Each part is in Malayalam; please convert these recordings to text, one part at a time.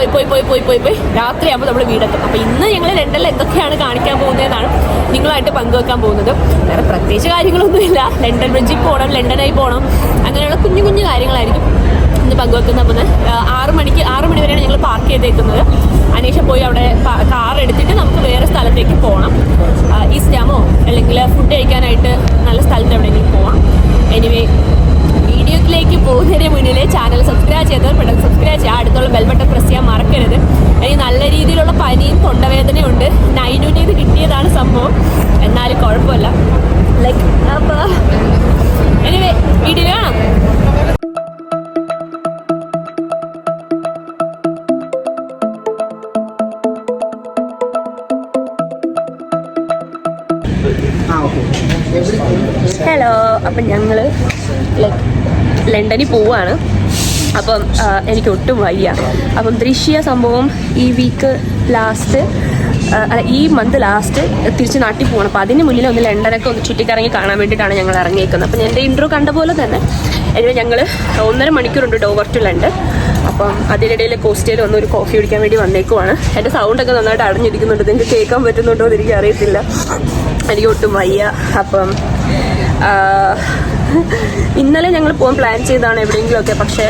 പോയി പോയി പോയി പോയി പോയി പോയി. രാത്രിയാകുമ്പോൾ നമ്മൾ വീടെത്തും. അപ്പോൾ ഇന്ന് ഞങ്ങൾ ലണ്ടനിൽ എന്തൊക്കെയാണ് കാണിക്കാൻ പോകുന്നതെന്നാണ് നിങ്ങളായിട്ട് പങ്കുവെക്കാൻ പോകുന്നത്. വേറെ പ്രത്യേകിച്ച് കാര്യങ്ങളൊന്നുമില്ല. ലണ്ടൻ ബ്രിഡ്ജിൽ പോകണം ലണ്ടനായി പോകണം അങ്ങനെയുള്ള കുഞ്ഞു കുഞ്ഞു കാര്യങ്ങളായിരിക്കും ഇന്ന് പങ്കുവെക്കുന്ന അപ്പോൾ ആറ് മണിക്ക് ആറ് മണി വരെയാണ് ഞങ്ങൾ പാർക്ക് ചെയ്തേക്കുന്നത്. അനേഷ പോയി അവിടെ കാർ എടുത്തിട്ട് നമുക്ക് വേറെ സ്ഥലത്തേക്ക് പോകണം ഈ ഈസ്റ്റാമോ അല്ലെങ്കിൽ ഫുഡ് കഴിക്കാനായിട്ട് നല്ല സ്ഥലത്ത് എവിടെയെങ്കിലും പോകണം എനിവേ വീഡിയോയിലേക്ക് പോകുന്നതിന് മുന്നിൽ ചാനൽ സബ്സ്ക്രൈബ് ചെയ്തവർ പെട്ടെന്ന് സബ്സ്ക്രൈബ് ചെയ്യുക. അടുത്തുള്ള ബെൽ ബട്ടൺ പ്രസ് ചെയ്യാൻ മറക്കരുത്. എനിക്ക് നല്ല രീതിയിലുള്ള പനിയും തൊണ്ടവേദനയുണ്ട്. നൈനൂറ്റി ഇത് കിട്ടിയതാണ് സംഭവം. എന്നാലും കുഴപ്പമില്ല. ലൈക്ക് അപ്പോൾ എനിവേ വീഡിയോ കാണാം. ഹലോ അപ്പം ഞങ്ങൾ ലൈക്ക് ലണ്ടനിൽ പോവാണ്. അപ്പം എനിക്ക് ഒട്ടും വയ്യ. അപ്പം ദൃശ്യ സംഭവം ഈ വീക്ക് ലാസ്റ്റ് ഈ മന്ത് ലാസ്റ്റ് തിരിച്ച് നാട്ടിൽ പോകണം അപ്പോൾ അതിന് മുന്നിൽ ഒന്ന് ലണ്ടനൊക്കെ ഒന്ന് ചുറ്റിക്കറങ്ങി കാണാൻ വേണ്ടിയിട്ടാണ് ഞങ്ങൾ ഇറങ്ങിയേക്കുന്നത്. അപ്പം എന്റെ ഇൻട്രോ കണ്ട പോലെ തന്നെ എനിവേ ഞങ്ങൾ ഒന്നര മണിക്കൂറുണ്ട് ഡോവർ ടു ലണ്ടൻ. അപ്പം അതിനിടയിൽ കോസ്റ്റേൽ വന്ന് ഒരു കോഫി കുടിക്കാൻ വേണ്ടി വന്നേക്കുവാണ്. എന്റെ സൗണ്ടൊക്കെ നന്നായിട്ട് അടഞ്ഞിരിക്കുന്നുണ്ട്. നിങ്ങൾക്ക് കേൾക്കാൻ പറ്റുന്നുണ്ടോ എന്ന് എനിക്ക് അറിയത്തില്ല എനിക്ക് ഒട്ടും വയ്യ. അപ്പം ഇന്നലെ ഞങ്ങൾ പോകാൻ പ്ലാൻ ചെയ്താണ് എവിടെയെങ്കിലുമൊക്കെ പക്ഷേ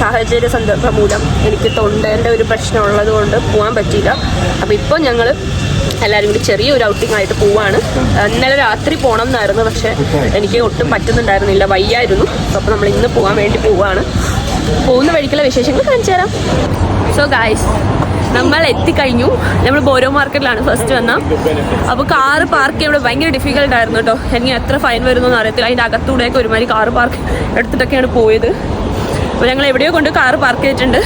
സാഹചര്യ സന്ദർഭം മൂലം എനിക്ക് തൊണ്ടേന്റെ ഒരു പ്രശ്നം ഉള്ളത് കൊണ്ട് പോകാൻ പറ്റിയില്ല. അപ്പോൾ ഇപ്പോൾ ഞങ്ങൾ എല്ലാവരും കൂടി ചെറിയൊരു ഔട്ടിംഗ് ആയിട്ട് പോവാണ്. ഇന്നലെ രാത്രി പോകണം എന്നായിരുന്നു പക്ഷെ എനിക്ക് ഒട്ടും പറ്റുന്നുണ്ടായിരുന്നില്ല വയ്യായിരുന്നു. അപ്പോൾ നമ്മൾ ഇന്ന് പോകാൻ വേണ്ടി പോവാണ്. പോകുന്ന വഴിക്കുള്ള വിശേഷങ്ങൾ കാണിച്ചു തരാം. സോ ഗായ്സ് നമ്മൾ എത്തിക്കഴിഞ്ഞു നമ്മൾ ബോരോ മാർക്കറ്റിലാണ് ഫസ്റ്റ് വന്ന അപ്പോൾ കാറ് പാർക്ക് ചെയ്യാൻ ഇവിടെ ഭയങ്കര ഡിഫിക്കൽട്ട് ആയിരുന്നു കേട്ടോ. എനിക്ക് എത്ര ഫൈൻ വരുന്നതെന്ന് അറിയത്തില്ല. അതിന്റെ അകത്തൂടെയൊക്കെ ഒരുമാതിരി കാറ് പാർക്ക് എടുത്തിട്ടൊക്കെയാണ് പോയത്. അപ്പോൾ ഞങ്ങൾ എവിടെയോ കൊണ്ട് കാറ് പാർക്ക് ചെയ്തിട്ടുണ്ട്.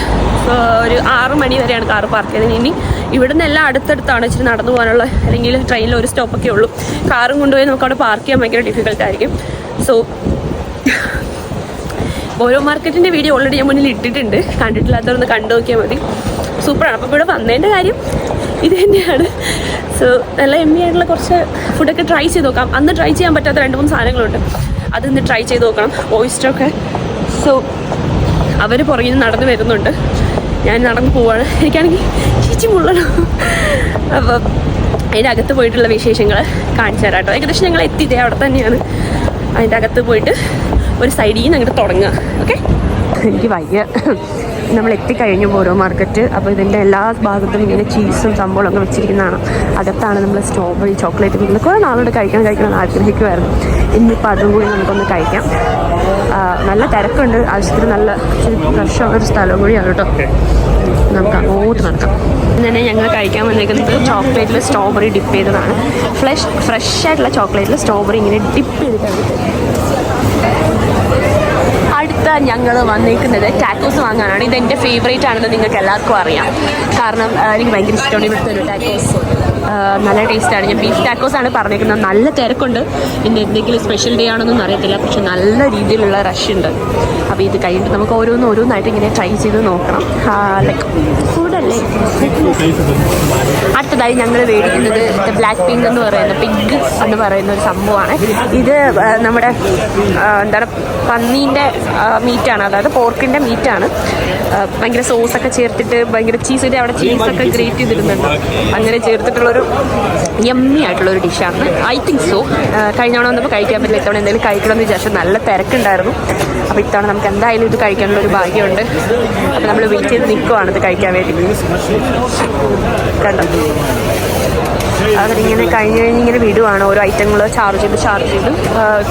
ഒരു ആറ് മണി വരെയാണ് കാറ് പാർക്ക് ചെയ്തത്. ഇനി ഇവിടെ നിന്ന് എല്ലാം അടുത്തടുത്താണ് ഇച്ചിരി നടന്നു പോകാനുള്ള അല്ലെങ്കിൽ ട്രെയിനിൽ ഒരു സ്റ്റോപ്പൊക്കെ ഉള്ളൂ. കാറും കൊണ്ടുപോയി നമുക്ക് അവിടെ പാർക്ക് ചെയ്യാൻ ഭയങ്കര ഡിഫിക്കൽട്ടായിരിക്കും സോ ഓരോ മാർക്കറ്റിന്റെ വീഡിയോ ഓൾറെഡി ഞാൻ മുന്നിൽ ഇട്ടിട്ടുണ്ട്. കണ്ടിട്ടില്ലാത്തവരൊന്ന് കണ്ടു നോക്കിയാൽ മതി. സൂപ്പറാണ് അപ്പോൾ ഇവിടെ വന്നതിന്റെ കാര്യം ഇത് തന്നെയാണ് സോ നല്ല എമ്മി ആയിട്ടുള്ള കുറച്ച് ഫുഡൊക്കെ ട്രൈ ചെയ്ത് നോക്കാം. അന്ന് ട്രൈ ചെയ്യാൻ പറ്റാത്ത രണ്ട് മൂന്ന് സാധനങ്ങളുണ്ട്. അതൊന്ന് ട്രൈ ചെയ്ത് നോക്കണം. ഓയിസ്റ്ററൊക്കെ സോ അവർ പുറകിൽ നിന്ന് നടന്ന് വരുന്നുണ്ട്. ഞാൻ നടന്ന് പോവാണ്. എനിക്കാണെങ്കിൽ ചേച്ചി മുള്ളണം അപ്പം അതിന്റെ അകത്ത് പോയിട്ടുള്ള വിശേഷങ്ങൾ കാണിച്ചു തരാം കേട്ടോ ഏകദേശം ഞങ്ങൾ എത്തിയിട്ടേ അവിടെ തന്നെയാണ്. അതിന്റെ അകത്ത് പോയിട്ട് ഒരു സൈഡിൽ നിന്ന് അങ്ങോട്ട് തുടങ്ങുക ഓക്കെ? എനിക്ക് വയ്യ. നമ്മൾ എത്തിക്കഴിഞ്ഞു ഓരോ മാർക്കറ്റ്. അപ്പോൾ ഇതിന്റെ എല്ലാ ഭാഗത്തും ഇങ്ങനെ ചീസും സംഭവങ്ങളൊക്കെ വെച്ചിരിക്കുന്നതാണ്. അകത്താണ് നമ്മൾ സ്ട്രോബെറി ചോക്ലേറ്റ് ഇങ്ങനെ കുറേ നാളോട് കഴിക്കണം കഴിക്കണം ആഗ്രഹിക്കുമായിരുന്നു ഇന്നിപ്പോൾ അതും കൂടി നമുക്കൊന്ന് കഴിക്കാം. നല്ല തിരക്കുണ്ട്. ആവശ്യത്തിന് നല്ല ഫ്രഷ് ഒരു സ്ഥലവും കൂടിയാണ് കേട്ടോ. നമുക്ക് അങ്ങോട്ട് നടക്കാം. ഇന്നെ ഞങ്ങൾ കഴിക്കാൻ വന്നിരിക്കുന്നത് ചോക്ലേറ്റിൽ സ്ട്രോബെറി ഡിപ്പ് ചെയ്തതാണ്. ഫ്രഷ് ഫ്രഷ് ആയിട്ടുള്ള ചോക്ലേറ്റിൽ സ്ട്രോബെറി ഇങ്ങനെ ഡിപ്പ് ചെയ്തിട്ടാണ്. അടുത്ത ഞങ്ങൾ വന്നിരിക്കുന്നത് ടാക്കോസ് വാങ്ങാനാണ്. ഇത് എന്റെ ഫേവറേറ്റ് ആണെന്ന് നിങ്ങൾക്ക് എല്ലാവർക്കും അറിയാം. കാരണം എനിക്ക് ഭയങ്കര ഇഷ്ടമാണ് ഇവിടുത്തെ ഒരു ടാക്കോസ് നല്ല ടേസ്റ്റാണ് ഞാൻ ബീഫ് ടാക്കോസ് ആണ് പറഞ്ഞേക്കുന്നത്. നല്ല തിരക്കുണ്ട്. ഇന്ന് എന്തെങ്കിലും സ്പെഷ്യൽ ഡേ ആണെന്നൊന്നും അറിയത്തില്ല. പക്ഷെ നല്ല രീതിയിലുള്ള റഷ് ഉണ്ട്. അപ്പോൾ ഇത് കഴിഞ്ഞിട്ട് നമുക്ക് ഓരോന്ന് ഓരോന്നായിട്ട് ഇങ്ങനെ ട്രൈ ചെയ്ത് നോക്കണം. ലൈക്ക് ഫുഡല്ലേ അടുത്തതായി ഞങ്ങൾ മേടിക്കുന്നത് ബ്ലാക്ക് പിങ്ക് എന്ന് പറയുന്ന പിങ്ക് എന്ന് പറയുന്ന ഒരു സംഭവമാണ്. ഇത് നമ്മുടെ എന്താണ് പന്നീന്റെ മീറ്റാണ് അതായത് പോർക്കിന്റെ മീറ്റാണ് ഭയങ്കര സോസൊക്കെ ചേർത്തിട്ട് ഭയങ്കര ചീസിന്റെ അവിടെ ചീസൊക്കെ ഗ്രേറ്റ് ചെയ്തിരുന്നുണ്ട്. അങ്ങനെ ചേർത്തിട്ടുള്ളൊരു യമ്മി ആയിട്ടുള്ളൊരു ഡിഷാണ്. I think so. കഴിഞ്ഞ തവണ വന്നപ്പോൾ കഴിക്കാൻ പറ്റില്ല. ഇത്തവണ എന്തെങ്കിലും കഴിക്കണമെന്ന് വിചാരിച്ചു. നല്ല തിരക്കുണ്ടായിരുന്നു. അപ്പോൾ ഇത്തവണ നമുക്ക് എന്തായാലും ഇത് കഴിക്കാനുള്ള ഒരു ഭാഗ്യമുണ്ട്. അപ്പോൾ നമ്മൾ വെയിറ്റ് ചെയ്ത് നിൽക്കുവാണ് ഇത് കഴിക്കാൻ വേണ്ടി. കണ്ടോ? അവരിങ്ങനെ കഴിഞ്ഞ് കഴിഞ്ഞ് ഇങ്ങനെ വിടുവാണ്. ഓരോ ഐറ്റങ്ങൾ ചാർജ് ചെയ്ത് ചാർജ് ചെയ്ത്.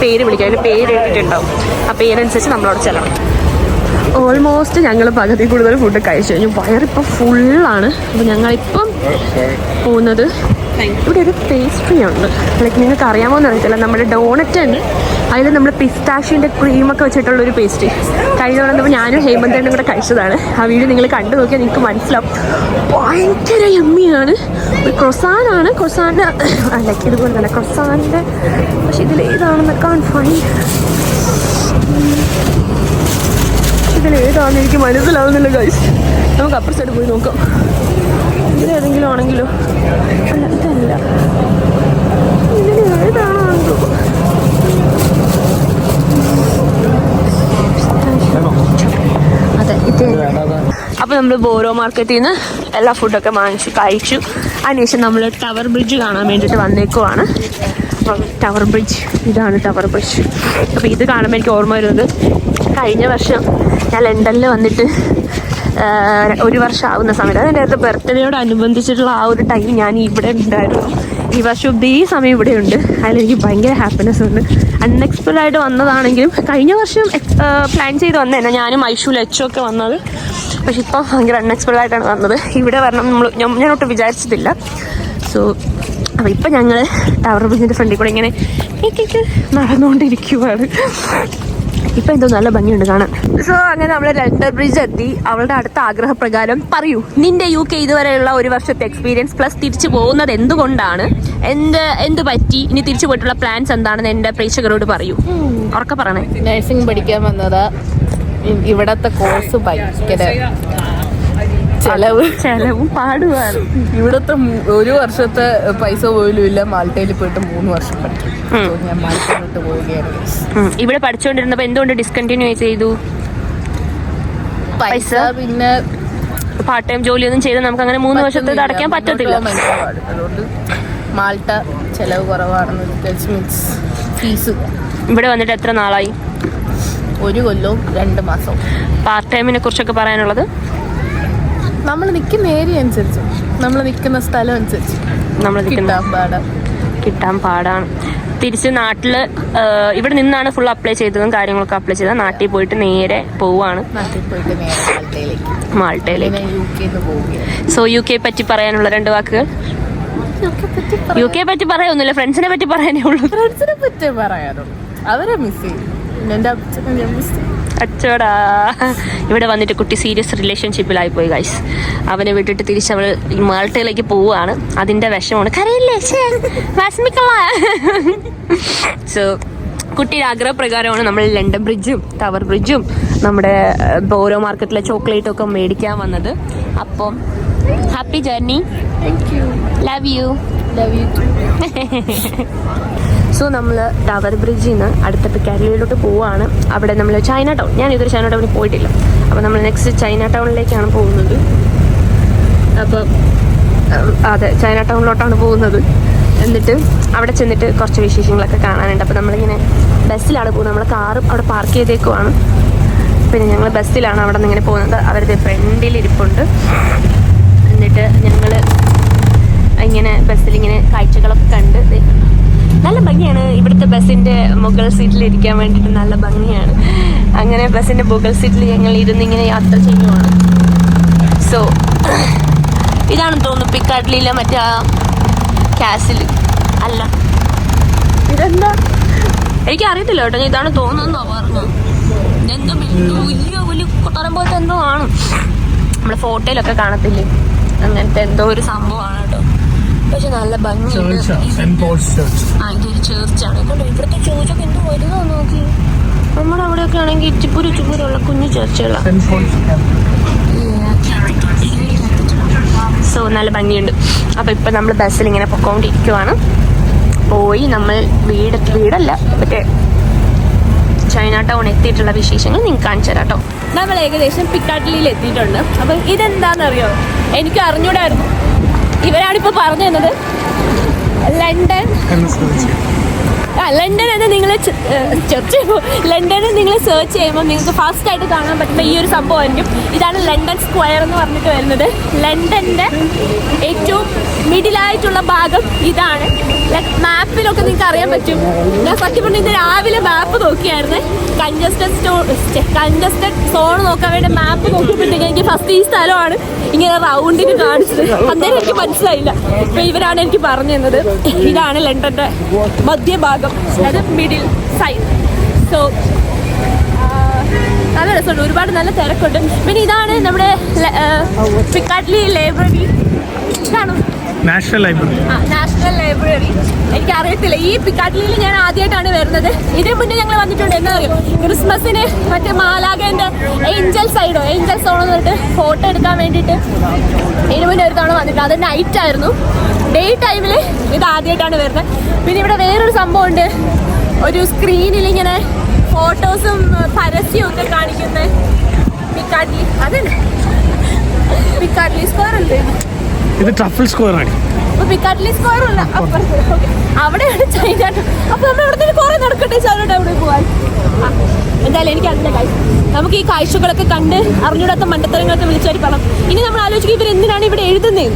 പേര് വിളിക്കുക അതിൽ പേര് ഇട്ടിട്ടുണ്ടാവും ആ പേരനുസരിച്ച് നമ്മളവിടെ ചെല്ലണം. ഓൾമോസ്റ്റ് ഞങ്ങൾ പകുതി കൂടുതൽ ഫുഡ് കഴിച്ചു കഴിഞ്ഞു. വയറിപ്പോൾ ഫുള്ളാണ് അപ്പോൾ ഞങ്ങളിപ്പം പോകുന്നത്. ഇവിടെ ഒരു പേസ്ട്രി ഉണ്ട്. ലൈക്ക് നിങ്ങൾക്ക് അറിയാമോ എന്ന് അറിയത്തില്ല നമ്മുടെ ഡോണറ്റ് ഉണ്ട് അതിൽ നമ്മൾ പിസ്താഷിന്റെ ക്രീമൊക്കെ വെച്ചിട്ടുള്ള ഒരു പേസ്ട്രി കഴിഞ്ഞ തവണ നമ്മൾ ഞാനും ഹേമന്തേനും കൂടെ കഴിച്ചതാണ്. ആ വീഡിയോ നിങ്ങൾ കണ്ടു നോക്കിയാൽ നിങ്ങൾക്ക് മനസ്സിലാവും. ഭയങ്കര യമ്മിയാണ് ഒരു ക്രൊസാനാണ് ക്രൊസാന്റെ ലൈക്ക് ഇതുപോലെ തന്നെ. ക്രൊസാന്റെ പക്ഷെ ഇതിലേതാണെന്ന് കാൺ ഫൈൻ ഇതിലേതാണെന്ന് എനിക്ക് മനസ്സിലാവുന്നില്ല ഗൈസ് നമുക്ക് അപ്പുറ സൈഡ് പോയി നോക്കാം. ഇതിലേതെങ്കിലും ആണെങ്കിലോ? അല്ല ഇതല്ല. അതെ ഇത് നമ്മൾ ബോറോ മാർക്കറ്റിൽ നിന്ന് എല്ലാ ഫുഡൊക്കെ വാങ്ങിച്ചു കഴിച്ചു. അതിനുശേഷം നമ്മൾ ടവർ ബ്രിഡ്ജ് കാണാൻ വേണ്ടിയിട്ട് വന്നേക്കുവാണ്. ടവർ ബ്രിഡ്ജ് ഇതാണ് ടവർ ബ്രിഡ്ജ്. അപ്പോൾ ഇത് കാണുമ്പോൾ എനിക്ക് ഓർമ്മ വരുന്നത് കഴിഞ്ഞ വർഷം ഞാൻ ലണ്ടനിൽ വന്നിട്ട് ഒരു വർഷം ആവുന്ന സമയത്ത്. അതെന്റെ അടുത്ത് ബർത്ത്ഡേയോട് അനുബന്ധിച്ചിട്ടുള്ള ആ ഒരു ടൈം ഞാൻ ഇവിടെ ഉണ്ടായിരുന്നു. ഈ വർഷം ഇതേ സമയം ഇവിടെ ഉണ്ട്. അതിലെനിക്ക് ഭയങ്കര ഹാപ്പിനെസ് ഉണ്ട്. അൺഎക്സ്പെക്റ്റഡ് ആയിട്ട് വന്നതാണെങ്കിലും കഴിഞ്ഞ വർഷം പ്ലാൻ ചെയ്ത് വന്നതന്നെ ഞാനും ഐഷു ലച്ചും ഒക്കെ വന്നത്. പക്ഷെ ഇപ്പം ഭയങ്കര അൺഎക്സ്പെക്റ്റഡ് ആയിട്ടാണ് വന്നത്. ഇവിടെ വരണം നമ്മൾ ഞാൻ- ഒട്ടും വിചാരിച്ചിട്ടില്ല. സോ അപ്പോൾ ഇപ്പം ഞങ്ങൾ ടവർ ബ്രിഡ്ജിന്റെ ഫ്രണ്ടിൽ കൂടെ ഇങ്ങനെ നടന്നുകൊണ്ടിരിക്കുവാണ്. ഇപ്പം എന്തോ നല്ല ഭംഗിയുണ്ട് കാണാൻ. സോ അങ്ങനെ നമ്മൾ ലണ്ടൻ ബ്രിഡ്ജ് എത്തി. അവളുടെ അടുത്ത ആഗ്രഹപ്രകാരം പറയൂ നിന്റെ യു കെ ഇതുവരെയുള്ള ഒരു വർഷത്തെ എക്സ്പീരിയൻസ് പ്ലസ് തിരിച്ചു പോകുന്നത് എന്തുകൊണ്ടാണ്? എന്ത് എന്ത് പറ്റി? ഇനി തിരിച്ചു പോയിട്ടുള്ള പ്ലാൻസ് എന്താണെന്ന് എന്റെ പ്രേക്ഷകരോട് പറയൂ. ഉറക്കെ പറയണേ. നഴ്സിംഗ് പഠിക്കാൻ വന്നത്. ഇവിടത്തെ കോഴ്സ് ഭയങ്കര ചെലവ്. ചെലവും പാടുവാണ്. ഇവിടത്തെ ഒരു വർഷത്തെ പൈസ പോലും ഇല്ല. മാൾട്ടയിൽ പോയിട്ട് മൂന്ന് വർഷം പഠിച്ചു. ഞാൻ മാൾട്ടയിലോട്ട് പോവുകയാണ് ഇവിടെ പഠിച്ചുകൊണ്ടിരുന്നപ്പോൾ എന്തുകൊണ്ട് ഡിസ്കണ്ടിന്യൂ ചെയ്തു? പൈസ പിന്നെ പാർട്ട് ടൈം ജോലിയൊന്നും ചെയ്ത് നമുക്ക് അങ്ങനെ മൂന്ന് വർഷത്തെ അടയ്ക്കാൻ പറ്റത്തില്ല. അതുകൊണ്ട് മാൾട്ട ചെലവ് കുറവാണെന്ന് മീൻസ് ഫീസ് ഇവിടെ വന്നിട്ട് എത്ര നാളായി? ഒരു കൊല്ലവും രണ്ട് മാസവും. പാർട്ട് ടൈമിനെ കുറിച്ചൊക്കെ പറയാനുള്ളത്? നമ്മൾ നിൽക്കുന്ന ഏരിയ അനുസരിച്ച്. നമ്മൾ നിൽക്കുന്ന സ്ഥലം അനുസരിച്ച്. നമ്മൾ നിൽക്കുന്ന കിട്ടാൻ പാടാ. കിട്ടാൻ പാടാണ്. തിരിച്ച് നാട്ടിൽ ഇവിടെ നിന്നാണ് ഫുൾ അപ്ലൈ ചെയ്തതും കാര്യങ്ങളൊക്കെ അപ്ലൈ ചെയ്തത്. നാട്ടിൽ പോയിട്ട് നേരെ പോവാണ്. മാൾട്ടയിലേക്ക്. സോ യു കെ പറ്റി പറയാനുള്ള രണ്ട് വാക്കുകൾ? യു കെ പറ്റി പറയൊന്നുമില്ല ഫ്രണ്ട്സിനെ പറ്റി പറയാനേ ഉള്ളൂ. ഫ്രണ്ട്സിനെ പറ്റി പറയാറുള്ളൂ അവരെ മിസ് ചെയ്യും. അച്ചോടാ. ഇവിടെ വന്നിട്ട് കുട്ടി സീരിയസ് റിലേഷൻഷിപ്പിലായി പോയി ഗൈസ് അവനെ വിട്ടിട്ട് തിരിച്ച് അവൾ മാൾട്ടയിലേക്ക് പോവുകയാണ്. അതിന്റെ വിഷമാണ് കരയില്ലേ സോ കുട്ടിയുടെ ആഗ്രഹപ്രകാരമാണ് നമ്മൾ ലണ്ടൻ ബ്രിഡ്ജും ടവർ ബ്രിഡ്ജും നമ്മുടെ ഓരോ മാർക്കറ്റിലെ ചോക്ലേറ്റും ഒക്കെ മേടിക്കാൻ വന്നത്. അപ്പം happy journey love you love you so നമ്മൾ ടവർ ബ്രിഡ്ജിൽ നിന്ന് അടുത്ത പിക്കാരിയിലോട്ട് പോവുകയാണ് അവിടെ നമ്മൾ ചൈന ടൗൺ ഞാൻ ഇതൊരു ചൈന ടൗണിൽ പോയിട്ടില്ല. അപ്പോൾ നമ്മൾ നെക്സ്റ്റ് ചൈന ടൗണിലേക്കാണ് പോകുന്നത് അപ്പോൾ അതെ ചൈന ടൗണിലോട്ടാണ് പോകുന്നത്. എന്നിട്ട് അവിടെ ചെന്നിട്ട് കുറച്ച് വിശേഷങ്ങളൊക്കെ കാണാനുണ്ട്. അപ്പോൾ നമ്മളിങ്ങനെ ബസ്സിലാണ് പോകുന്നത്. നമ്മൾ കാറ് അവിടെ പാർക്ക് ചെയ്തേക്കുവാണ്. പിന്നെ ഞങ്ങൾ ബസ്സിലാണ് അവിടെ നിന്ന് ഇങ്ങനെ പോകുന്നത് അവരുടെ ഫ്രണ്ടിൽ ഇരിപ്പുണ്ട്. എന്നിട്ട് ഞങ്ങൾ ഇങ്ങനെ ബസ്സിൽ ഇങ്ങനെ കാഴ്ചകളൊക്കെ കണ്ട് നല്ല ഭംഗിയാണ്. ഇവിടുത്തെ ബസ്സിന്റെ മുകൾ സീറ്റിൽ ഇരിക്കാൻ വേണ്ടിയിട്ട് നല്ല ഭംഗിയാണ്. അങ്ങനെ ബസ്സിന്റെ മുകൾ സീറ്റിൽ ഞങ്ങൾ ഇരുന്ന് ഇങ്ങനെ യാത്ര ചെയ്യുവാണ്. സോ ഇതാണ് തോന്നുന്നു പിക്കാട്ടിലെ മറ്റേ ആ കാസിൽ. അല്ല. ഇതെന്താ? എനിക്ക് അറിയത്തില്ല കേട്ടോ. ഞാൻ ഇതാണ് തോന്നുന്നോ പറഞ്ഞു എന്തോ വലിയ വലിയ കൊട്ടാരം പോലത്തെ എന്തോ ആണ്. നമ്മുടെ ഫോട്ടോയിലൊക്കെ കാണത്തില്ലേ? അങ്ങനത്തെ എന്തോ ഒരു സംഭവമാണ് കേട്ടോ. പക്ഷെ നല്ല ഭംഗിയുണ്ട്. ആ ഇതൊരു ചേർച്ചാണ് കണ്ടോ ഇവിടുത്തെ ചോദിച്ചൊക്കെ എന്ത് വലുതാ നോക്കി. നമ്മുടെ അവിടെയൊക്കെ ആണെങ്കിൽ ഇച്ചിപ്പൂര് ഇച്ചിപ്പൂരുള്ള കുഞ്ഞു ചേർച്ചകളാണ് സോ നല്ല ഭംഗിയുണ്ട്. അപ്പോൾ ഇപ്പം നമ്മൾ ബസ്സിൽ ഇങ്ങനെ പൊക്കോണ്ടിരിക്കുവാണ്. പോയി നമ്മൾ വീട് വീടല്ല മറ്റേ ചൈന ടൗൺ എത്തിയിട്ടുള്ള വിശേഷങ്ങൾ നിങ്ങൾക്ക് കാണിച്ചു തരാം കേട്ടോ. നമ്മൾ ഏകദേശം പിക്കാട്ടിലിയിൽ എത്തിയിട്ടുണ്ട്. അപ്പം ഇതെന്താണെന്നറിയോ എനിക്ക് അറിഞ്ഞൂടായിരുന്നു ഇവരാണിപ്പോൾ പറഞ്ഞു തന്നത് ലണ്ടൻ ലണ്ടൻ എന്ന് നിങ്ങൾ ചെയ്യുമ്പോൾ ലണ്ടനിൽ നിങ്ങൾ സെർച്ച് ചെയ്യുമ്പോൾ നിങ്ങൾക്ക് ഫാസ്റ്റ് ആയിട്ട് കാണാൻ പറ്റുന്ന ഈ ഒരു സംഭവമായിരിക്കും ഇതാണ് ലണ്ടൻ സ്ക്വയർ എന്ന് പറഞ്ഞിട്ട് വരുന്നത്. ലണ്ടന്റെ ഏറ്റവും മിഡിലായിട്ടുള്ള ഭാഗം ഇതാണ്. മാപ്പിലൊക്കെ നിങ്ങൾക്ക് അറിയാൻ പറ്റും. ഞാൻ സത്യം പറഞ്ഞാൽ ഇന്ന് രാവിലെ മാപ്പ് നോക്കിയായിരുന്നു. കൺജസ്റ്റഡ് സ്റ്റോ കൺജസ്റ്റഡ് സോൺ നോക്കാൻ വേണ്ടി മാപ്പ് നോക്കിയപ്പോഴത്തേക്ക് എനിക്ക് ഫസ്റ്റ് ഈ സ്ഥലമാണ് ഇങ്ങനെ റൗണ്ടിന് കാണിച്ചത്. അന്നേരം എനിക്ക് മനസ്സിലായില്ല. ഇപ്പം ഇവരാണ് എനിക്ക് പറഞ്ഞു തന്നത് ഇതാണ് ലണ്ടന്റെ മധ്യഭാഗം. അതായത് മിഡിൽ സൈഡ് സോ നല്ല രസമുണ്ട്. ഒരുപാട് നല്ല തിരക്കുണ്ട്. പിന്നെ ഇതാണ് നമ്മുടെ പിക്കാട്ടിലി ലൈബ്രറി കാണും നാഷണൽ ലൈബ്രറി നാഷണൽ ലൈബ്രറി എനിക്ക് അറിയത്തില്ല ഈ പിക്കാട്ടിലിൽ ഞാൻ ആദ്യമായിട്ടാണ് വരുന്നത്. ഇതിനു മുന്നേ ഞങ്ങൾ വന്നിട്ടുണ്ട്. എന്താ പറയുക ക്രിസ്മസിന് മറ്റേ മാലാഗന്റെ ഏഞ്ചൽ സൈഡോ ഏഞ്ചൽ സോണോ എന്ന് പറഞ്ഞിട്ട് ഫോട്ടോ എടുക്കാൻ വേണ്ടിയിട്ട് ഇതിനു മുന്നേ ഒരു തവണ വന്നിട്ടുണ്ട്. അത് നൈറ്റ് ആയിരുന്നു. ഡേ ടൈമിൽ ഇത് ആദ്യമായിട്ടാണ് വരുന്നത്. പിന്നെ ഇവിടെ വേറൊരു സംഭവം ഉണ്ട് ഒരു സ്ക്രീനിൽ ഇങ്ങനെ ഫോട്ടോസും പരസ്യവും ഒക്കെ കാണിക്കുന്ന പിക്കാട്ടി അതന്നെ പിക്കാട്ടി സ്ക്വയർ അല്ലേ? ഇത് ട്രഫിൾ സ്ക്വയർ ആണ്. പിക്കാട്ടിലി സ്ക്വയർ അല്ല അപ്പുറത്ത്. അവിടെയാണ് ചൈന അപ്പൊ നമ്മൾ ഇവിടെ കുറെ നടക്കട്ടെ ചൈനയുടെ അവിടെ പോവാൻ. എന്തായാലും എനിക്ക് അതിന്റെ കാഴ്ച നമുക്ക് ഈ കാഴ്ചകളൊക്കെ കണ്ട് അറിഞ്ഞൂടാത്ത മണ്ടത്തരങ്ങളൊക്കെ വിളിച്ചവർ പറയണം ഇനി നമ്മൾ ആലോചിക്കും ഇവർ എന്തിനാണ് ഇവിടെ എഴുതുന്നത്?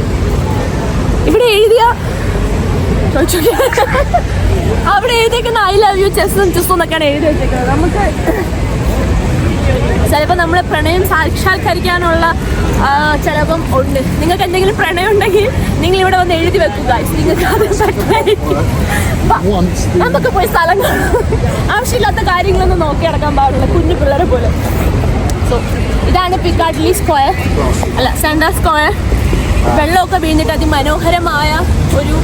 ഇവിടെ എഴുതിയ ചോദിച്ചോക്കെ. അവിടെ എഴുതിയേക്കുന്ന ഐ ലവ് യു ചെസ്സും ചെസ്സും എന്നൊക്കെയാണ് എഴുതി വെച്ചേക്കുന്നത്. നമുക്ക് ചിലപ്പോൾ നമ്മളെ പ്രണയം സാക്ഷാത്കരിക്കാനുള്ള ചിലപ്പം ഉണ്ട്. നിങ്ങൾക്ക് എന്തെങ്കിലും പ്രണയം ഉണ്ടെങ്കിൽ നിങ്ങൾ ഇവിടെ വന്ന് എഴുതി വെക്കുക നിങ്ങൾക്ക് അത് നമുക്ക് പോയി സ്ഥലം ആവശ്യമില്ലാത്ത കാര്യങ്ങളൊന്നും നോക്കി നടക്കാൻ പാടില്ല കുഞ്ഞു പിള്ളേരെ പോലെ. സോ ഇതാണ് പിക്കാട്ട്ലി സ്ക്വയർ. അല്ല സെൻഡർ സ്ക്വയർ. വെള്ളമൊക്കെ വീണിട്ട് അതിമനോഹരമായ ഒരു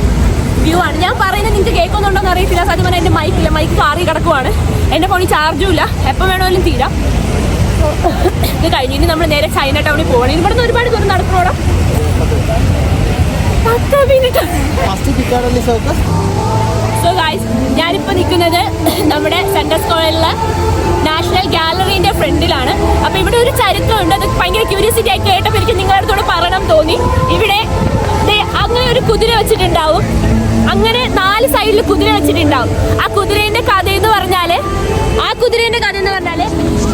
വ്യൂ ആണ്. ഞാൻ പറയുന്നത് നിങ്ങൾക്ക് കേൾക്കുന്നുണ്ടോ എന്ന് അറിയത്തില്ല. സത്യം എന്റെ മൈക്കില്ല മൈക്ക് കാറി കിടക്കുവാണ്. എന്റെ ഫോണിൽ ചാർജും ഇല്ല. എപ്പോൾ വേണമെങ്കിലും തീരാം. ഇത് കഴിഞ്ഞ് ഇനി നമ്മൾ നേരെ ചൈന ടൗണിൽ പോകണം ഇവിടുന്ന് ഒരുപാട് ദൂരം നടക്കണോടാ പത്ത് മിനിറ്റ് ഗായ്സ് ഞാനിപ്പോൾ നിൽക്കുന്നത് നമ്മുടെ സെൻട്രൽ സ്ക്വയറിലെ നാഷണൽ ഗാലറീന്റെ ഫ്രണ്ടിലാണ്. അപ്പോൾ ഇവിടെ ഒരു ചരിത്രമുണ്ട്. അത് ഭയങ്കര ക്യൂരിയോസിറ്റി ആയി കേട്ടപ്പോൾ എനിക്ക് നിങ്ങളുടെ അടുത്തോട് പറയണം തോന്നി. ഇവിടെ അങ്ങനെ ഒരു കുതിര വെച്ചിട്ടുണ്ടാവും. അങ്ങനെ നാല് സൈഡിൽ കുതിര വെച്ചിട്ടുണ്ടാവും. ആ കുതിരേന്റെ കഥ എന്ന് പറഞ്ഞാൽ ആ കുതിരേന്റെ കഥ എന്ന് പറഞ്ഞാൽ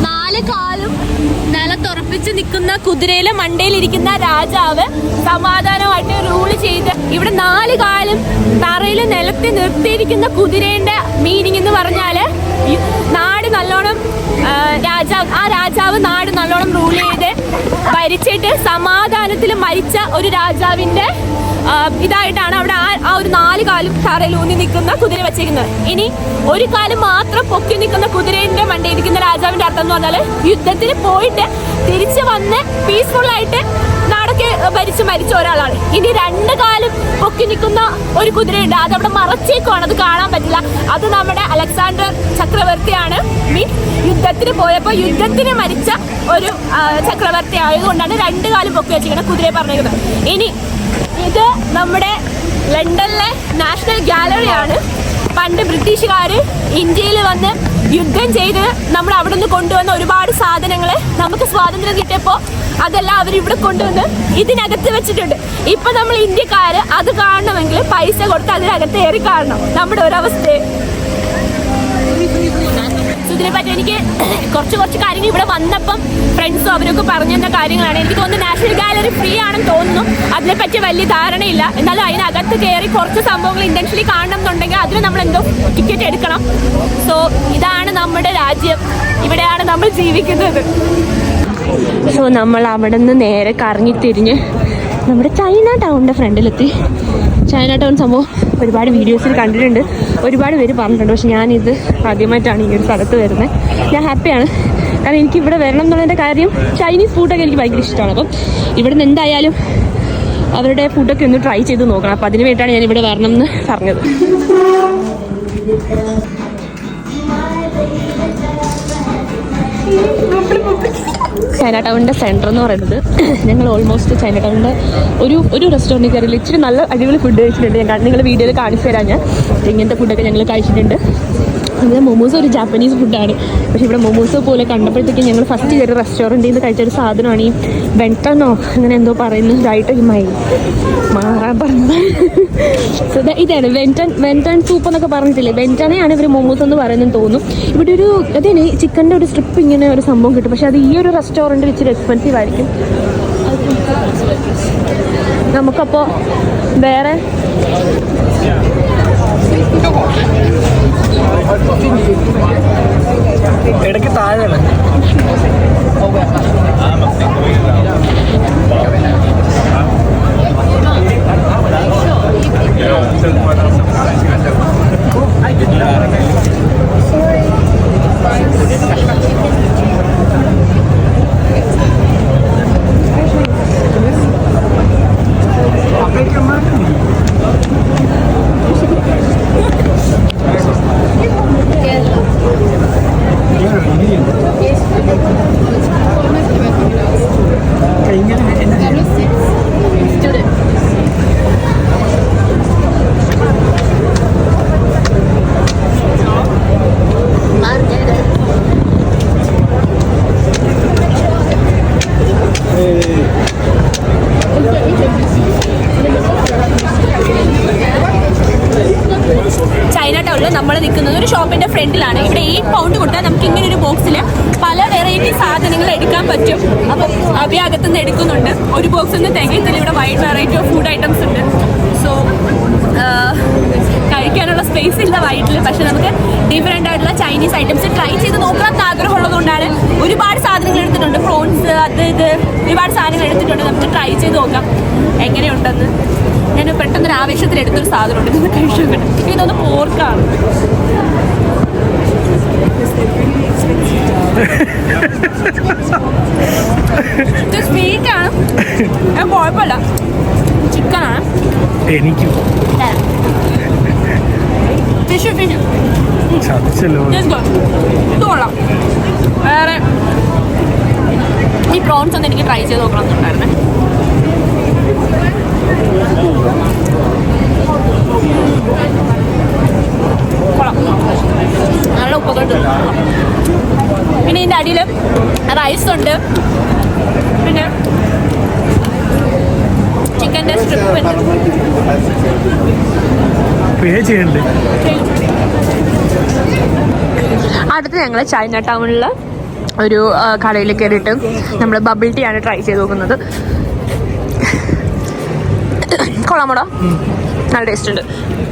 നാല് കാലും നിലത്തുറപ്പിച്ച് നിൽക്കുന്ന കുതിരയിലെ മണ്ടയിലിരിക്കുന്ന രാജാവ് സമാധാനമായിട്ട് റൂൾ ചെയ്ത് ഇവിടെ നാല് കാലം തറയിൽ നിലത്തി നിർത്തിയിരിക്കുന്ന കുതിരേന്റെ മീനിങ് എന്ന് പറഞ്ഞാൽ നാട് നല്ലോണം രാജാവ് ആ രാജാവ് നാട് നല്ലോണം റൂൾ ചെയ്ത് ഭരിച്ചിട്ട് സമാധാനത്തിൽ മരിച്ച ഒരു രാജാവിന്റെ ഇതായിട്ടാണ് അവിടെ ആ ആ ഒരു നാല് കാലും തറയിൽ ഊന്നി നിൽക്കുന്ന കുതിര വെച്ചിരിക്കുന്നത്. ഇനി ഒരു കാലം മാത്രം പൊക്കി നിൽക്കുന്ന കുതിരേന്റെ മണ്ടയിരിക്കുന്ന രാജാവിന്റെ അർത്ഥം എന്ന് പറഞ്ഞാൽ യുദ്ധത്തിന് പോയിട്ട് തിരിച്ചു വന്ന് നാടൊക്കെ ഭരിച്ച് മരിച്ച ഒരാളാണ്. ഇനി രണ്ട് കാലം പൊക്കി നിൽക്കുന്ന ഒരു കുതിരയുണ്ട്. അത് അവിടെ മറച്ചേക്കുവാണ്. അത് കാണാൻ പറ്റില്ല. അത് നമ്മുടെ അലക്സാണ്ടർ ചക്രവർത്തിയാണ്. മീൻ യുദ്ധത്തിന് പോയപ്പോൾ യുദ്ധത്തിന് മരിച്ച ഒരു ചക്രവർത്തി ആയതുകൊണ്ടാണ് രണ്ട് കാലം പൊക്കി വെച്ചിരിക്കുന്നത് കുതിരയെ പറഞ്ഞേക്കുന്നത്. ഇനി ഇത് നമ്മുടെ ലണ്ടനിലെ നാഷണൽ ഗാലറിയാണ്. പണ്ട് ബ്രിട്ടീഷുകാർ ഇന്ത്യയിൽ വന്ന് യുദ്ധം ചെയ്ത് നമ്മൾ അവിടെ നിന്ന് കൊണ്ടുവന്ന ഒരുപാട് സാധനങ്ങൾ നമുക്ക് സ്വാതന്ത്ര്യം കിട്ടിയപ്പോൾ അതെല്ലാം അവർ ഇവിടെ കൊണ്ടുവന്ന് ഇതിനകത്ത് വെച്ചിട്ടുണ്ട്. ഇപ്പൊ നമ്മൾ ഇന്ത്യക്കാർ അത് കാണണമെങ്കിൽ പൈസ കൊടുത്ത് അതിനകത്ത് ഏറി കാണണം. നമ്മുടെ ഒരവസ്ഥ ഇതിനെ പറ്റി എനിക്ക് കുറച്ച് കുറച്ച് കാര്യങ്ങൾ ഇവിടെ വന്നപ്പം ഫ്രണ്ട്സും അവരൊക്കെ പറഞ്ഞു തന്ന കാര്യങ്ങളാണ്. എനിക്ക് തോന്നുന്നു നാഷണൽ ഗാലറി ഫ്രീ ആണെന്ന് തോന്നുന്നു. അതിനെപ്പറ്റി വലിയ ധാരണയില്ല. എന്നാലും അതിനകത്ത് കയറി കുറച്ച് സംഭവങ്ങൾ ഇന്റൻഷ്യലി കാണണം എന്നുണ്ടെങ്കിൽ അതിന് നമ്മൾ എന്തോ ടിക്കറ്റ് എടുക്കണം. സോ ഇതാണ് നമ്മുടെ രാജ്യം. ഇവിടെയാണ് നമ്മൾ ജീവിക്കുന്നത്. സോ നമ്മൾ അവിടെ നിന്ന് നേരെ കറങ്ങി തിരിഞ്ഞ് നമ്മുടെ ചൈന ടൗണിന്റെ ഫ്രണ്ടിലെത്തി ചൈന ടൗൺ സംഭവം ഒരുപാട് വീഡിയോസിൽ കണ്ടിട്ടുണ്ട്. ഒരുപാട് പേര് പറഞ്ഞിട്ടുണ്ട്. പക്ഷെ ഞാനിത് ആദ്യമായിട്ടാണ് ഈ ഒരു സ്ഥലത്ത് വരുന്നത്. ഞാൻ ഹാപ്പിയാണ്. കാരണം എനിക്ക് ഇവിടെ വരണം എന്നുള്ളതിന്റെ കാര്യം ചൈനീസ് ഫുഡൊക്കെ എനിക്ക് ഭയങ്കര ഇഷ്ടമാണ്. അപ്പം ഇവിടെ നിന്ന് എന്തായാലും അവരുടെ ഫുഡൊക്കെ ഒന്ന് ട്രൈ ചെയ്ത് നോക്കണം. അപ്പം അതിന് വേണ്ടിയിട്ടാണ് ഞാൻ ഇവിടെ വരണം എന്ന് പറഞ്ഞത്. ചൈന ടൗണിന്റെ സെന്റർ എന്ന് പറയുന്നത്. ഞങ്ങൾ ഓൾമോസ്റ്റ് ചൈന ടൗണിന്റെ ഒരു ഒരു റെസ്റ്റോറന്റിൽ കയറിയില്ല. ഇച്ചിരി നല്ല അടിപൊളി ഫുഡ് കഴിച്ചിട്ടുണ്ട് ഞാൻ. നിങ്ങൾ വീഡിയോയിൽ കാണിച്ചു തരാം ഞാൻ. ഇങ്ങനത്തെ ഫുഡൊക്കെ ഞങ്ങൾ കഴിച്ചിട്ടുണ്ട്. ഇവിടെ മൊമോസ് ഒരു ജാപ്പനീസ് ഫുഡാണ് പക്ഷേ ഇവിടെ മൊമോസ് പോലെ കണ്ടപ്പോഴത്തേക്കും ഞങ്ങൾ ഫസ്റ്റ് കയറി റെസ്റ്റോറന്റിൽ നിന്ന് കഴിച്ച ഒരു സാധനമാണ് ഈ വെണ്ടനോ അങ്ങനെ എന്തോ പറയുന്നതായിട്ട് മൈ മാറാൻ പറഞ്ഞത്. ഇതാണ് വെന്റൺ വെന്റൺ സൂപ്പ് എന്നൊക്കെ പറഞ്ഞിട്ടില്ലേ? വെന്റനെയാണ് ഇവർ മൊമോസ് എന്ന് പറയുന്നത് തോന്നുന്നു. ഇവിടെ ഒരു അതാണ് ചിക്കന്റെ ഒരു സ്ട്രിപ്പ് ഇങ്ങനെ ഒരു സംഭവം കിട്ടും. പക്ഷേ അത് ഈ ഒരു റെസ്റ്റോറന്റിൽ ഇച്ചിരി എക്സ്പെൻസീവ് ആയിരിക്കും. നമുക്കപ്പോൾ വേറെ ഇടയ്ക്ക് താഴെയല്ലേ Thank you, Martin. Yeah, Yes, അത് ഇത് ഒരുപാട് സാധനങ്ങൾ എടുത്തിട്ടുണ്ട്. നമുക്ക് ട്രൈ ചെയ്ത് നോക്കാം. എങ്ങനെയുണ്ടെന്ന്. ഞാൻ പെട്ടെന്നൊരു ആവേശത്തിൽ എടുത്തൊരു സാധനമുണ്ട് ഇതൊന്ന് കഴിച്ചു നോക്കട്ടെ. ഇതൊന്ന് പോർക്കാണ്. സ്വീറ്റാണ് ഞാൻ കുഴപ്പമില്ല. ചിക്കനാണ് എനിക്ക്. ഫിഷ് ഫിഷ് ചതിച്ചല്ലോ. വേറെ ഈ പ്രോൺസ് ഒന്ന് എനിക്ക് ട്രൈ ചെയ്ത് നോക്കണം എന്നുണ്ടായിരുന്നേ. നല്ല ഉപ്പൊക്കെ പിന്നെ ഇതിന്റെ അടിയിൽ റൈസ് ഉണ്ട്. പിന്നെ ചിക്കന്റെ സ്ട്രിപ്പ് ഉണ്ട്. അടുത്ത് ഞങ്ങൾ ചൈന ടൗണിൽ ഒരു കടയിൽ കയറിയിട്ട് നമ്മൾ ബബിൾ ടീ ആണ് ട്രൈ ചെയ്ത് നോക്കുന്നത്. കൊള്ളാമോടാ നല്ല ടേസ്റ്റ് ഉണ്ട്.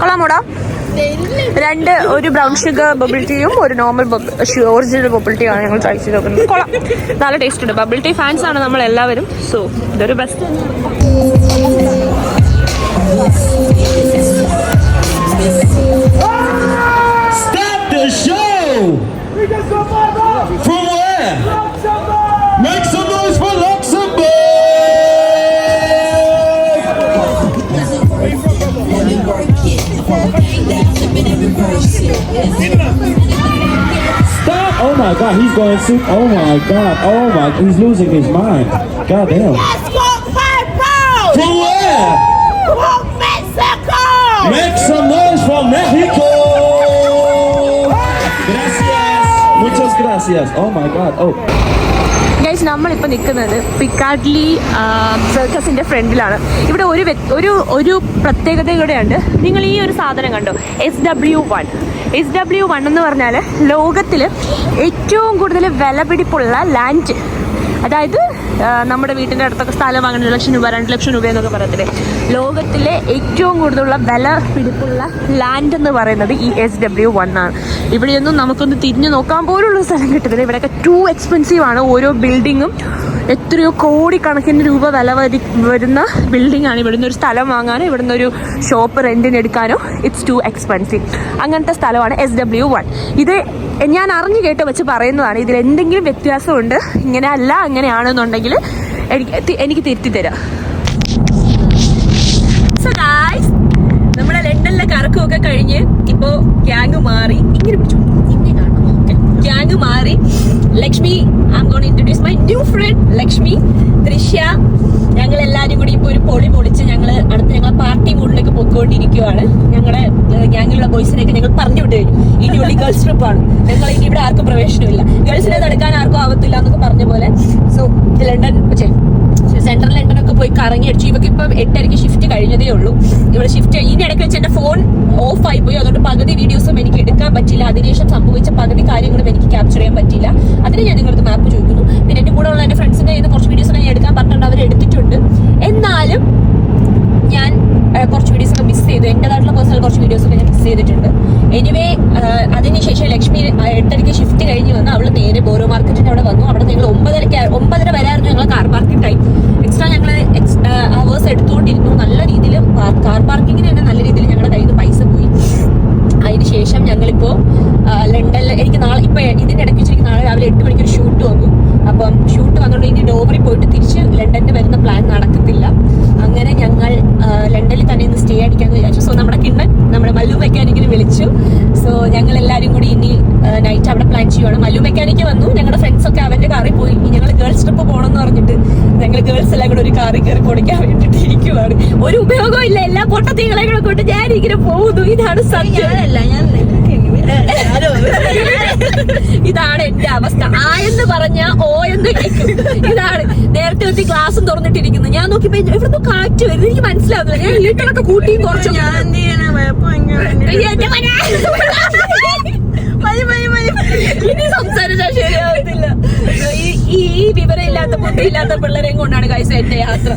കൊള്ളാമോടാ രണ്ട് ഒരു ബ്രൗൺ ഷുഗർ ബബിൾ ടീയും ഒരു നോർമൽ ഒറിജിനൽ ബബിൾ ടീ ആണ് ഞങ്ങൾ ട്രൈ ചെയ്ത് നോക്കുന്നത്. കൊള്ളാം. നല്ല ടേസ്റ്റ് ഉണ്ട്. ബബിൾ ടീ ഫാൻസ് ആണ് നമ്മൾ എല്ലാവരും. സോ ഇതൊരു best Stop the show! From where? Make some noise for Luxembourg! Stop! Oh my god, he's going to. Oh my god, oh my, he's losing his mind. God damn. Let's go purple! From where? Mexico! Make some noise for Mexico! Gracias. Oh my god, oh. Guys നമ്മളിപ്പോൾ നിൽക്കുന്നത് പിക്കാഡ്ലി സർക്കസിന്റെ ഫ്രണ്ടിലാണ്. ഇവിടെ ഒരു ഒരു ഒരു പ്രത്യേകത കൂടെയുണ്ട് നിങ്ങൾ ഈ ഒരു സാധനം കണ്ടോ? S W one S W one എന്ന് പറഞ്ഞാൽ ലോകത്തിൽ ഏറ്റവും കൂടുതൽ വിലപിടിപ്പുള്ള ലാൻഡ് അതായത് നമ്മുടെ വീട്ടിന്റെ അടുത്തൊക്കെ സ്ഥലം വാങ്ങുന്ന ഒരു ലക്ഷം രൂപ രണ്ട് ലക്ഷം രൂപ എന്നൊക്കെ പറയത്തില്ലേ? ലോകത്തിലെ ഏറ്റവും കൂടുതലുള്ള വില പിടിപ്പുള്ള ലാൻഡ് എന്ന് പറയുന്നത് ഈ എസ് ഡബ്ല്യു വൺ ആണ്. ഇവിടെയൊന്നും നമുക്കൊന്ന് തിരിഞ്ഞു നോക്കാൻ പോലുള്ള സ്ഥലം കിട്ടുന്നില്ല. ഇവിടെയൊക്കെ ടു എക്സ്പെൻസീവ് ആണ്. ഓരോ ബിൽഡിങ്ങും എത്രയോ കോടിക്കണക്കിന് രൂപ വില വരി വരുന്ന ബിൽഡിംഗ് ആണ് ഇവിടുന്ന് ഒരു സ്ഥലം വാങ്ങാനോ ഇവിടുന്ന് ഒരു ഷോപ്പ് റെന്റിന് എടുക്കാനോ ഇറ്റ്സ് ടു എക്സ്പെൻസീവ് അങ്ങനത്തെ സ്ഥലമാണ് എസ് ഡബ്ല്യു വൺ ഇത് ഞാൻ അറിഞ്ഞു കേട്ട് വെച്ച് പറയുന്നതാണ്. ഇതിൽ എന്തെങ്കിലും വ്യത്യാസമുണ്ട്? ഇങ്ങനെ അല്ല അങ്ങനെയാണെന്നുണ്ടെങ്കിൽ എനിക്ക് എനിക്ക് തിരുത്തി തരാം. സോ നമ്മളെ കഴിഞ്ഞ് ഇപ്പോ ഗ്യാങ് മാറി. ഇങ്ങനെ ഗ്യാങ് മാറി. Lakshmi I gonna introduce my new friend Lakshmi Drishya. ഞങ്ങൾ എല്ലാവരും കൂടി ഇപ്പൊ ഒരു പൊളി പൊളിച്ച് ഞങ്ങൾ അടുത്ത് ഞങ്ങളെ പാർട്ടി മൂഡിലേക്ക് പൊയ്ക്കൊണ്ടിരിക്കുവാണ് ഞങ്ങളുടെ ഗ്യാങ്ങിലുള്ള ബോയ്സിനെയൊക്കെ ഞങ്ങൾ പറഞ്ഞു വിട്ട് കഴിഞ്ഞു. ഇനി ഉള്ളി ഗേൾസ് ട്രിപ്പ് ആണ്. ഞങ്ങൾ ഇനി ഇവിടെ ആർക്കും പ്രവേശനമില്ല. ഗേൾസിനെ നടക്കാൻ ആർക്കും ആവത്തില്ല എന്നൊക്കെ പറഞ്ഞ പോലെ. സോ ലണ്ടൻ ഛെ, സെൻട്രൽ ലണ്ടനൊക്കെ പോയി കറങ്ങി അടിച്ചു. ഇവക്ക് ഇപ്പൊ എട്ടരയ്ക്ക് ഷിഫ്റ്റ് കഴിഞ്ഞതേ ഉള്ളൂ. ഇവിടെ ഷിഫ്റ്റ് ഇതിന്റെ ഇടയ്ക്ക് വെച്ച് എന്റെ ഫോൺ ഓഫ് ആയി പോയി. അതുകൊണ്ട് പകുതി വീഡിയോസും എനിക്ക് എടുക്കാൻ പറ്റില്ല അതിനുശേഷം സംഭവിച്ച പകുതി കാര്യങ്ങളും എനിക്ക് ക്യാപ്ചർ ചെയ്യാൻ പറ്റില്ല അതിന് ഞാൻ നിങ്ങളുടെ മാപ്പ് ചോദിക്കുന്നു. പിന്നെ എന്റെ കൂടെ ഉള്ള എന്റെ ഫ്രണ്ട്സിന്റെ കയ്യിൽ കുറച്ച് വീഡിയോസ് ഞാൻ എടുക്കാൻ പറഞ്ഞിട്ടുണ്ട്. അവർ എടുത്തിട്ടുണ്ട്. എന്നാലും ഞാൻ കുറച്ച് വീഡിയോസ് ഒക്കെ മിസ് ചെയ്തു. എന്റെതായിട്ടുള്ള പേഴ്സണൽ കുറച്ച് വീഡിയോസ് ഒക്കെ ഞാൻ മിസ് ചെയ്തിട്ടുണ്ട്. എനിവേ അതിനുശേഷം ലക്ഷ്മി എട്ടരയ്ക്ക് ഷിഫ്റ്റ് കഴിഞ്ഞ് വന്ന്. അവൾ നേരെ ബോറോ മാർക്കറ്റിന്റെ അവിടെ വന്നു. അവിടെ നിങ്ങൾ ഒമ്പതരയ്ക്ക് ഒമ്പതര വരായിരുന്നു ഞങ്ങൾ കാർ പാർക്കിംഗ് ടൈം എക്സ്ട്രാ ഞങ്ങൾ അവേഴ്സ് എടുത്തുകൊണ്ടിരുന്നു. നല്ല രീതിയിൽ കാർ പാർക്കിങ്ങിന് തന്നെ നല്ല രീതിയിൽ ഞങ്ങളുടെ കയ്യിൽ നിന്ന് പൈസ പോയി. അതിനുശേഷം ഞങ്ങളിപ്പോ ആ, ലണ്ടനിൽ എനിക്ക് നാളെ ഇപ്പൊ ഇടയ്ക്ക് വെച്ച് എനിക്ക് നാളെ രാവിലെ എട്ട് മണിക്ക് ഒരു ഷൂട്ട് വന്നു. അപ്പം ഷൂട്ട് വന്നുകൊണ്ട് ഇനി ഡോബറി പോയിട്ട് തിരിച്ച് ലണ്ടനിൽ വരുന്ന പ്ലാൻ നടക്കത്തില്ല. അങ്ങനെ ഞങ്ങൾ ലണ്ടനിൽ തന്നെ ഇന്ന് സ്റ്റേ അടിക്കാന്ന് വിചാരിച്ചു. സോ നമ്മുടെ കിണ്ണൻ നമ്മുടെ മല്ലു മെക്കാനിക്കിന് വിളിച്ചു. സോ ഞങ്ങൾ എല്ലാവരും കൂടി ഇനി നൈറ്റ് അവിടെ പ്ലാൻ ചെയ്യുവാണ്. മല്ലു മെക്കാനിക്ക് വന്നു. ഞങ്ങളുടെ ഫ്രണ്ട്സ് ഒക്കെ അവന്റെ കാറിൽ പോയി. ഞങ്ങൾ ഗേൾസ് ട്രിപ്പ് പോകണം എന്ന് പറഞ്ഞിട്ട് ഞങ്ങൾ ഗേൾസ് എല്ലാം കൂടെ ഒരു കാറിൽ കയറി പൊടിക്കാൻ വേണ്ടിയിട്ട് ഇരിക്കുവാണ്. ഒരു ഉപയോഗവും ഇല്ല. എല്ലാ പൊട്ടത്തീകളെ കൂടെ കൊണ്ട് ഞാൻ ഇങ്ങനെ പോകുന്നു. ഇതാണ് സത്യം. ഇതാണ് എന്റെ അവസ്ഥ. ആ എന്ന് പറഞ്ഞ ഓ എന്ന് കേൾക്കും ഇതാണ്. നേരത്തെ വെച്ച് ക്ലാസ്സും തുറന്നിട്ടിരിക്കുന്നു. ഞാൻ നോക്കിയപ്പോ ഇവിടുന്ന് കാറ്റ് വരുന്നത് എനിക്ക് മനസ്സിലാവുന്നില്ല. ഞാൻ വീട്ടിലൊക്കെ കൂട്ടിയും കുറച്ചു. ഇനി സംസാരിച്ചാൽ ശരിയാവത്തില്ല. ഈ വിവരം വിവരമില്ലാത്ത ബുദ്ധിയില്ലാത്ത പിള്ളേരെയും കൊണ്ടാണ് കൈസ എന്റെ യാത്ര.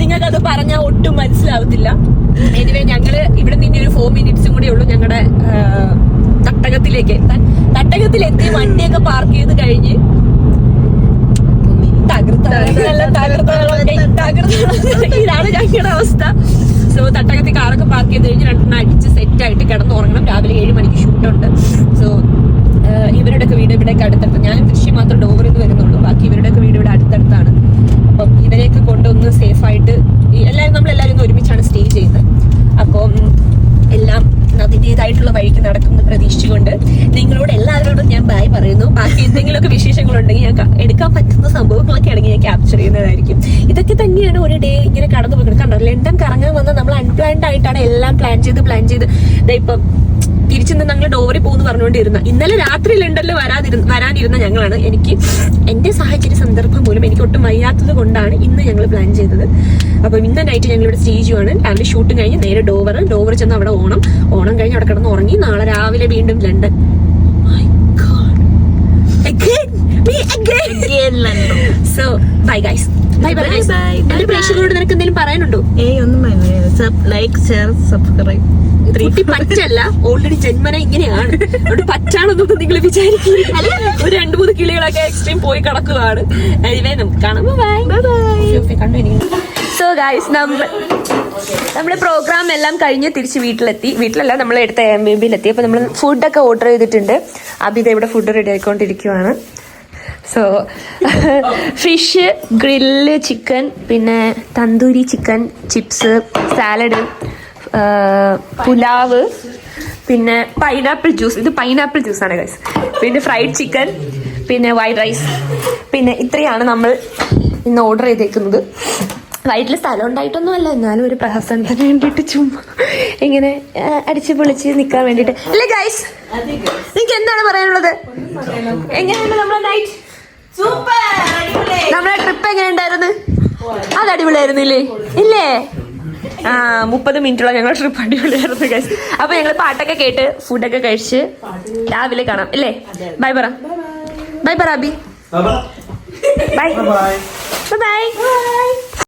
നിങ്ങൾക്കത് പറഞ്ഞാൽ ഒട്ടും മനസ്സിലാവത്തില്ല. എനിവേ ഞങ്ങൾ ഇവിടെ നിന്ന് ഒരു ഫോർ മിനിറ്റ്സും കൂടെ ഉള്ളൂ ഞങ്ങളുടെ തട്ടകത്തിലേക്ക് എത്താൻ തട്ടകത്തിലെത്തി വണ്ടിയൊക്കെ പാർക്ക് ചെയ്ത് കഴിഞ്ഞ് ഇതാണ് ഞങ്ങളുടെ അവസ്ഥ. സോ തട്ടകത്തിൽ കാറൊക്കെ പാർക്ക് ചെയ്ത് കഴിഞ്ഞ് രണ്ടെണ്ണം അടിച്ച് സെറ്റ് ആയിട്ട് കിടന്നുറങ്ങണം രാവിലെ ഏഴ് മണിക്ക് ഷൂട്ടുണ്ട് സോ ഇവരുടെയൊക്കെ വീട് ഇവിടെയൊക്കെ അടുത്തടുത്ത്. ഞാൻ ദൃശ്യം മാത്രം ഡോവറിൽ നിന്ന് വരുന്നുള്ളൂ. ബാക്കി ഇവരുടെയൊക്കെ വീട് ഇവിടെ അടുത്തടുത്താണ്. അപ്പം ഇവരെയൊക്കെ കൊണ്ടൊന്ന് സേഫ് ആയിട്ട് ഈ- എല്ലാവരും നമ്മൾ എല്ലാവരും ഒന്ന് ഒരുമിച്ചാണ് സ്റ്റേ ചെയ്യുന്നത് അപ്പം എല്ലാം അതിന്റെതായിട്ടുള്ള വഴിക്ക് നടക്കുമെന്ന് പ്രതീക്ഷിച്ചുകൊണ്ട് നിങ്ങളോട് എല്ലാവരോടും ഞാൻ ബായ് പറയുന്നു. ബാക്കി എന്തെങ്കിലുമൊക്കെ വിശേഷങ്ങളുണ്ടെങ്കിൽ ഞാൻ എടുക്കാൻ പറ്റുന്ന സംഭവങ്ങളൊക്കെ ആണെങ്കിൽ ഞാൻ ക്യാപ്ചർ ചെയ്യുന്നതായിരിക്കും. ഇതൊക്കെ തന്നെയാണ് ഒരു ഡേ ഇങ്ങനെ കടന്നു പോകുന്നത് കണ്ടോ? ലണ്ടൻ കറങ്ങാൻ വന്ന നമ്മൾ അൺപ്ലാൻഡ് ആയിട്ടാണ് എല്ലാം പ്ലാൻ ചെയ്ത് പ്ലാൻ ചെയ്ത്. ഇപ്പം തിരിച്ചു നിന്ന് ഞങ്ങൾ ഡോവറി പോകുന്നു പറഞ്ഞുകൊണ്ടിരുന്ന ഇന്നലെ രാത്രി ലണ്ടനിൽ വരാതിരുന്ന വരാനിരുന്ന ഞങ്ങളാണ്. എനിക്ക് എന്റെ സാഹചര്യ സന്ദർഭം മൂലം എനിക്ക് ഒട്ടും വയ്യാത്തത് കൊണ്ടാണ് ഇന്ന് ഞങ്ങൾ പ്ലാൻ ചെയ്തത്. അപ്പം ഇന്ന് നൈറ്റ് ഞങ്ങൾ ഇവിടെ സ്റ്റേജ് ആണ് രാവിലെ ഷൂട്ട് കഴിഞ്ഞ് നേരെ ഡോവർ ഡോവർ ചെന്ന് അവിടെ ഓണം. ഓണം കഴിഞ്ഞ് അവിടെ കിടന്ന് ഉറങ്ങി. നാളെ രാവിലെ വീണ്ടും London. So bye guys bye guys. എന്റെ പ്രേക്ഷകരോട് നിനക്ക് എന്തെങ്കിലും പറയാനുണ്ടോ? ഏയ് ഒന്നും ലൈക്ക് ഷെയർ സബ്സ്ക്രൈബ് കുട്ടി പറ്റല്ല ഓൾറെഡി ജന്മന ഇങ്ങനെയാണ്. അതുകൊണ്ട് പച്ചാണെന്നൊന്നും നിങ്ങൾ വിചാരിക്കില്ല. ഒരു രണ്ടു മൂന്ന് കിളികളൊക്കെ എക്സ്ട്രീം പോയി കിടക്കുകയാണ് എനിവേ നമുക്ക് കാണാം. ബൈ സോ ഗൈസ് നമ്മൾ നമ്മുടെ പ്രോഗ്രാം എല്ലാം കഴിഞ്ഞ് തിരിച്ച് വീട്ടിലെത്തി. വീട്ടിലല്ല നമ്മൾ എടുത്ത എം ബി ബിയിലെത്തി അപ്പോൾ നമ്മൾ ഫുഡൊക്കെ ഓർഡർ ചെയ്തിട്ടുണ്ട്. അബിത ഇവിടെ ഫുഡ് റെഡി ആയിക്കൊണ്ടിരിക്കുവാണ്. സോ ഫിഷ് ഗ്രില്ല് ചിക്കൻ പിന്നെ tandoori chicken chips salad pulao പിന്നെ പൈനാപ്പിൾ ജ്യൂസ് ഇത് പൈനാപ്പിൾ ജ്യൂസാണ് ഗൈസ് പിന്നെ ഫ്രൈഡ് ചിക്കൻ പിന്നെ വൈറ്റ് റൈസ് പിന്നെ ഇത്രയാണ് നമ്മൾ ഇന്ന് ഓർഡർ ചെയ്തേക്കുന്നത്. വൈറ്റിൽ സ്ഥലം ഉണ്ടായിട്ടൊന്നും അല്ല എന്നാലും ഒരു പ്രഹസനത്തിന് വേണ്ടിയിട്ട് ചുമ്മാ ഇങ്ങനെ അടിച്ച് പൊളിച്ച് നിൽക്കാൻ വേണ്ടിയിട്ട്. അല്ലേ ഗൈസ് നിങ്ങൾക്ക് എന്താണ് പറയാനുള്ളത്? എങ്ങനെയാണ് നമ്മുടെ നൈറ്റ് നമ്മളെ ട്രിപ്പ് എങ്ങനെ ഉണ്ടായിരുന്നു അത് അടിപൊളിയായിരുന്നില്ലേ? ഇല്ലേ? ആ മുപ്പത് മിനിറ്റുള്ള ഞങ്ങൾ ട്രിപ്പ് അടിപൊളിയായിരുന്നു കഴിച്ചു അപ്പൊ ഞങ്ങൾ പാട്ടൊക്കെ കേട്ട് ഫുഡൊക്കെ കഴിച്ച് രാവിലെ കാണാം അല്ലേ ബൈ പറ. ബൈ പറ അബി. By bye by